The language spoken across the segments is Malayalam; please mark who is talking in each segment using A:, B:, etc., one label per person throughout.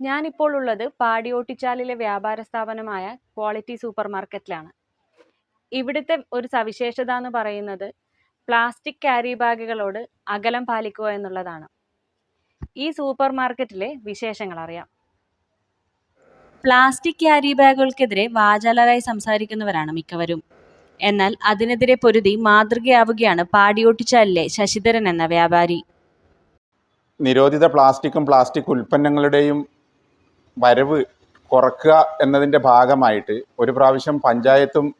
A: ഞാനിപ്പോൾ ഉള്ളത് പാടിയോട്ടിച്ചാലിലെ വ്യാപാര സ്ഥാപനമായ ക്വാളിറ്റി സൂപ്പർ മാർക്കറ്റിലാണ് ഇവിടുത്തെ ഒരു സവിശേഷത എന്ന് പറയുന്നത് പ്ലാസ്റ്റിക് ക്യാരി ബാഗുകളോട് അകലം പാലിക്കുക എന്നുള്ളതാണ്. ഈ സൂപ്പർ മാർക്കറ്റിലെ വിശേഷങ്ങൾ അറിയാം. പ്ലാസ്റ്റിക് ക്യാരി ബാഗുകൾക്കെതിരെ വാചാലരായി സംസാരിക്കുന്നവരാണ് മിക്കവരും. എന്നാൽ അതിനെതിരെ പൊരുതി മാതൃകയാവുകയാണ് പാടിയോട്ടിച്ചാലിലെ ശശിധരൻ എന്ന വ്യാപാരി.
B: നിരോധിത പ്ലാസ്റ്റിക്കും പ്ലാസ്റ്റിക് ഉൽപ്പന്നങ്ങളുടെയും വരവ് കുറക്കുക എന്നതിന്റെ ഭാഗമായിട്ട് ഒരു പ്രാവശ്യം പഞ്ചായത്തും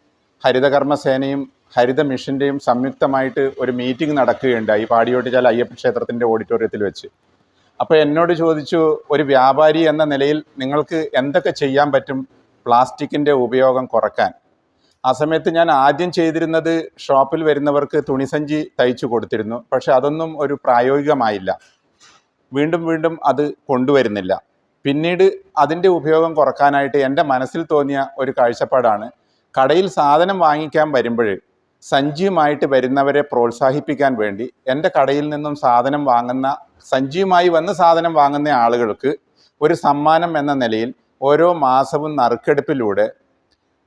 B: ഹരിതകർമ്മസേനയും ഹരിത മിഷന്റെയും സംയുക്തമായിട്ട് ഒരു മീറ്റിംഗ് നടക്കുകയുണ്ടായി പാടിയോട്ടിച്ചാൽ അയ്യപ്പ ക്ഷേത്രത്തിന്റെ ഓഡിറ്റോറിയത്തിൽ വെച്ച്. അപ്പോൾ എന്നോട് ചോദിച്ചു ഒരു വ്യാപാരി എന്ന നിലയിൽ നിങ്ങൾക്ക് എന്തൊക്കെ ചെയ്യാൻ പറ്റും പ്ലാസ്റ്റിക്കിന്റെ ഉപയോഗം കുറയ്ക്കാൻ? ആ സമയത്ത് ഞാൻ ആദ്യം ചെയ്തിരുന്നത് ഷോപ്പിൽ വരുന്നവർക്ക് തുണിസഞ്ചി തയ്ച്ചു കൊടുത്തിരുന്നു. പക്ഷെ അതൊന്നും ഒരു പ്രായോഗികമായില്ല. വീണ്ടും വീണ്ടും അത് കൊണ്ടുവരുന്നില്ല. പിന്നീട് അതിന്റെ ഉപയോഗം കുറക്കാനായിട്ട് എന്റെ മനസ്സിൽ തോന്നിയ ഒരു കാഴ്ചപ്പാടാണ്. കടയിൽ സാധനം വാങ്ങിക്കാൻ വരുമ്പോൾ സഞ്ചിയുമായിട്ട് വരുന്നവരെ പ്രോത്സാഹിപ്പിക്കാൻ വേണ്ടി എന്റെ കടയിൽ നിന്നും സാധനം വാങ്ങുന്ന സഞ്ചിയുമായി വന്ന് സാധനം വാങ്ങുന്ന ആളുകൾക്ക് ഒരു സമ്മാനം എന്ന നിലയിൽ ഓരോ മാസവും നറുക്കെടുപ്പിലൂടെ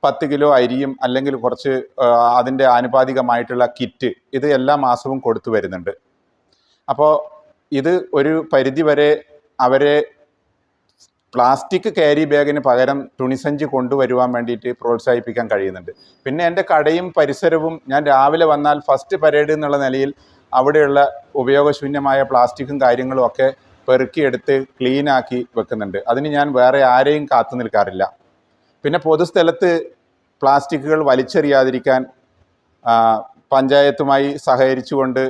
B: പത്ത് കിലോ അരിയും അല്ലെങ്കിൽ കുറച്ച് അതിന്റെ ആനുപാതികമായിട്ടുള്ള കിറ്റ് ഇത് എല്ലാ മാസവും കൊടുത്തു വരുന്നുണ്ട്. അപ്പോൾ ഇത് ഒരു പരിധിവരെ അവരെ പ്ലാസ്റ്റിക് ക്യാരി ബാഗിന് പകരം തുണിസഞ്ചി കൊണ്ടുവരുവാൻ വേണ്ടിയിട്ട് പ്രോത്സാഹിപ്പിക്കാൻ കഴിയുന്നുണ്ട്. പിന്നെ എന്റെ കടയും പരിസരവും ഞാൻ രാവിലെ വന്നാൽ ഫസ്റ്റ് പരേഡ് എന്നുള്ള നിലയിൽ അവിടെയുള്ള ഉപയോഗശൂന്യമായ പ്ലാസ്റ്റിക്കും കാര്യങ്ങളും ഒക്കെ പെറുക്കിയെടുത്ത് ക്ലീനാക്കി വെക്കുന്നുണ്ട്. അതിന് ഞാൻ വേറെ ആരെയും കാത്തു നിൽക്കാറില്ല. പിന്നെ പൊതുസ്ഥലത്ത് പ്ലാസ്റ്റിക്കുകൾ വലിച്ചെറിയാതിരിക്കാൻ പഞ്ചായത്തുമായി സഹകരിച്ചുകൊണ്ട്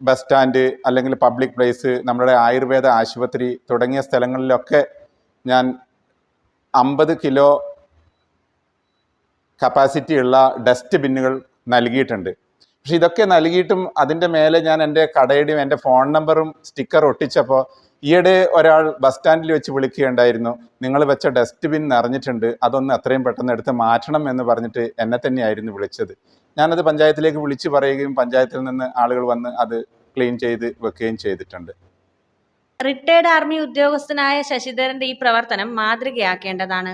B: ബസ് സ്റ്റാൻഡ് അല്ലെങ്കിൽ പബ്ലിക് പ്ലേസ് നമ്മുടെ ആയുർവേദ ആശുപത്രി തുടങ്ങിയ സ്ഥലങ്ങളിലൊക്കെ ഞാൻ അമ്പത് കിലോ കപ്പാസിറ്റി ഉള്ള ഡസ്റ്റ് ബിന്നുകൾ നൽകിയിട്ടുണ്ട്. പക്ഷെ ഇതൊക്കെ നൽകിയിട്ടും അതിന്റെ മേലെ ഞാൻ എന്റെ കടയുടെയും എന്റെ ഫോൺ നമ്പറും സ്റ്റിക്കർ ഒട്ടിച്ചപ്പോൾ ഈയിടെ ഒരാൾ ബസ് സ്റ്റാൻഡിൽ വെച്ച് വിളിക്കുകയുണ്ടായിരുന്നു. നിങ്ങൾ വെച്ച ഡസ്റ്റ് ബിൻ നിറഞ്ഞിട്ടുണ്ട്. അതൊന്ന് എത്രയും പെട്ടെന്ന് എടുത്ത് മാറ്റണം എന്ന് പറഞ്ഞിട്ട് എന്നെ തന്നെയായിരുന്നു വിളിച്ചത്. ഞാനത് പഞ്ചായത്തിലേക്ക് വിളിച്ചു പറയുകയും പഞ്ചായത്തിൽ നിന്ന് ആളുകൾ വന്ന് അത് ക്ലീൻ ചെയ്ത് വെക്കുകയും ചെയ്തിട്ടുണ്ട്.
A: റിട്ടയർഡ് ആർമി ഉദ്യോഗസ്ഥനായ ശശിധരന്റെ ഈ പ്രവർത്തനം മാതൃകയാക്കേണ്ടതാണ്.